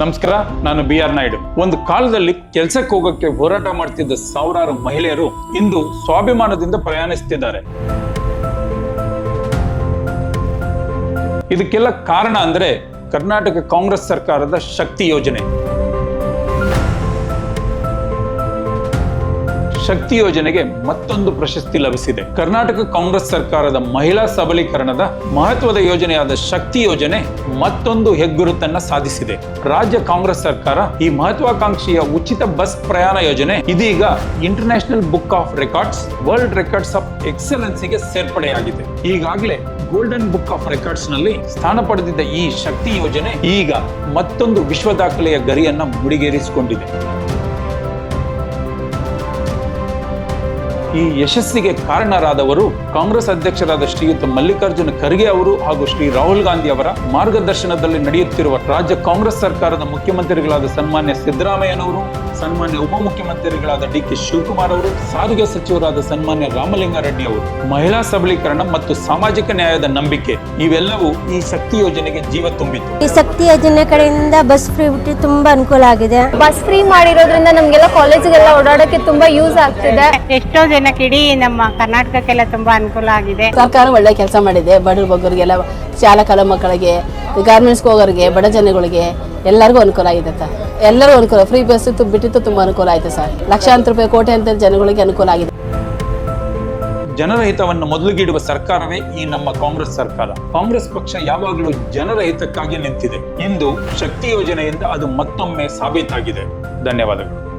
ನಮಸ್ಕಾರ, ನಾನು B R Naidu. ಒಂದು ಕಾಲದಲ್ಲಿ ಕೆಲಸಕ್ಕೆ ಹೋಗಕ್ಕೆ ಹೋರಾಟ ಮಾಡ್ತಿದ್ದ ಸಾವಿರಾರು ಮಹಿಳೆಯರು ಇಂದು ಸ್ವಾಭಿಮಾನದಿಂದ ಪ್ರಯಾಣಿಸ್ತಿದ್ದಾರೆ. ಇದಕ್ಕೆಲ್ಲ ಕಾರಣ ಅಂದ್ರೆ ಕರ್ನಾಟಕ ಕಾಂಗ್ರೆಸ್ ಸರ್ಕಾರದ ಶಕ್ತಿ ಯೋಜನೆ. ಶಕ್ತಿ ಯೋಜನೆಗೆ ಮತ್ತೊಂದು ಪ್ರಶಸ್ತಿ ಲಭಿಸಿದೆ. ಕರ್ನಾಟಕ ಕಾಂಗ್ರೆಸ್ ಸರ್ಕಾರದ ಮಹಿಳಾ ಸಬಲೀಕರಣದ ಮಹತ್ವದ ಯೋಜನೆಯಾದ ಶಕ್ತಿ ಯೋಜನೆ ಮತ್ತೊಂದು ಹೆಗ್ಗುರುತನ್ನ ಸಾಧಿಸಿದೆ. ರಾಜ್ಯ ಕಾಂಗ್ರೆಸ್ ಸರ್ಕಾರ ಈ ಮಹತ್ವಾಕಾಂಕ್ಷೆಯ ಉಚಿತ ಬಸ್ ಪ್ರಯಾಣ ಯೋಜನೆ ಇದೀಗ international book of records, world records of ಎಕ್ಸಲೆನ್ಸಿಗೆ ಸೇರ್ಪಡೆಯಾಗಿದೆ. ಈಗಾಗಲೇ ಗೋಲ್ಡನ್ ಬುಕ್ ಆಫ್ ರೆಕಾರ್ಡ್ಸ್ನಲ್ಲಿ ಸ್ಥಾನ ಪಡೆದಿದ್ದ ಈ ಶಕ್ತಿ ಯೋಜನೆ ಈಗ ಮತ್ತೊಂದು ವಿಶ್ವ ದಾಖಲೆಯ ಗರಿಯನ್ನ ಮುಡಿಗೇರಿಸಿಕೊಂಡಿದೆ. ಈ ಯಶಸ್ಸಿಗೆ ಕಾರಣರಾದವರು ಕಾಂಗ್ರೆಸ್ ಅಧ್ಯಕ್ಷರಾದ ಶ್ರೀಯುತ ಮಲ್ಲಿಕಾರ್ಜುನ ಖರ್ಗೆ ಅವರು ಹಾಗೂ ಶ್ರೀ ರಾಹುಲ್ ಗಾಂಧಿ ಅವರ ಮಾರ್ಗದರ್ಶನದಲ್ಲಿ ನಡೆಯುತ್ತಿರುವ ರಾಜ್ಯ ಕಾಂಗ್ರೆಸ್ ಸರ್ಕಾರದ ಮುಖ್ಯಮಂತ್ರಿಗಳಾದ ಸನ್ಮಾನ್ಯ ಸಿದ್ದರಾಮಯ್ಯನವರು ಸನ್ಮಾನ್ಯ ಉಪಮುಖ್ಯಮಂತ್ರಿಗಳಾದ ಡಿ ಕೆ ಶಿವಕುಮಾರ್ ಅವರು ಸಾರಿಗೆ ಸಚಿವರಾದ ಸನ್ಮಾನ್ಯ ರಾಮಲಿಂಗಾರೆಡ್ಡಿ ಅವರು ಮಹಿಳಾ ಸಬಲೀಕರಣ ಮತ್ತು ಸಾಮಾಜಿಕ ನ್ಯಾಯದ ನಂಬಿಕೆ ಇವೆಲ್ಲವೂ ಈ ಶಕ್ತಿ ಯೋಜನೆಗೆ ಜೀವ ತುಂಬಿತು ಈ ಶಕ್ತಿ ಯೋಜನೆ ಕಡೆಯಿಂದ ಬಸ್ ಫ್ರೀ ಬಿಟ್ಟು ತುಂಬಾ ಅನುಕೂಲ ಆಗಿದೆ. ಬಸ್ ಫ್ರೀ ಮಾಡಿರೋದ್ರಿಂದ ನಮ್ಗೆಲ್ಲ ಕಾಲೇಜಿಗೆಲ್ಲ ಓಡಾಡಕ್ಕೆ ತುಂಬಾ ಯೂಸ್ ಆಗ್ತಿದೆ. ಎಷ್ಟೋ ಜನಕ್ಕೆ ಇಡೀ ನಮ್ಮ ಕರ್ನಾಟಕಕ್ಕೆಲ್ಲ ತುಂಬಾ ಅನುಕೂಲ ಆಗಿದೆ. ಸರ್ಕಾರ ಒಳ್ಳೆ ಕೆಲಸ ಮಾಡಿದೆ. ಬಡವರು ಬಗ್ಗರಿಗೆಲ್ಲ ಶಾಲಾ ಕಾಲ ಮಕ್ಕಳಿಗೆ ಗಾರ್ಮೆಂಟ್ಸ್ಗೆ ಹೋಗೋರಿಗೆ ಬಡ ಜನಗಳಿಗೆ ಎಲ್ಲರಿಗೂ ಅನುಕೂಲ ಆಗಿದೆ ಸರ್ ಎಲ್ಲರಿಗೂ ಅನುಕೂಲ ಫ್ರೀ ಬಸ್ ಬಿಟ್ಟಿತ್ತು, ತುಂಬ ಅನುಕೂಲ ಆಯಿತು ಸರ್. ಲಕ್ಷಾಂತರ ರೂಪಾಯಿ, ಕೋಟೆ ಅಂತ ಜನಗಳಿಗೆ ಅನುಕೂಲ ಆಗಿದೆ. ಜನರ ಹಿತವನ್ನು ಮೊದಲಿಗಿಡುವ ಸರ್ಕಾರವೇ ಈ ನಮ್ಮ ಕಾಂಗ್ರೆಸ್ ಸರ್ಕಾರ. ಕಾಂಗ್ರೆಸ್ ಪಕ್ಷ ಯಾವಾಗಲೂ ಜನರ ಹಿತಕ್ಕಾಗಿ ನಿಂತಿದೆ. ಇಂದು ಶಕ್ತಿ ಯೋಜನೆಯಿಂದ ಅದು ಮತ್ತೊಮ್ಮೆ ಸಾಬೀತಾಗಿದೆ. ಧನ್ಯವಾದಗಳು.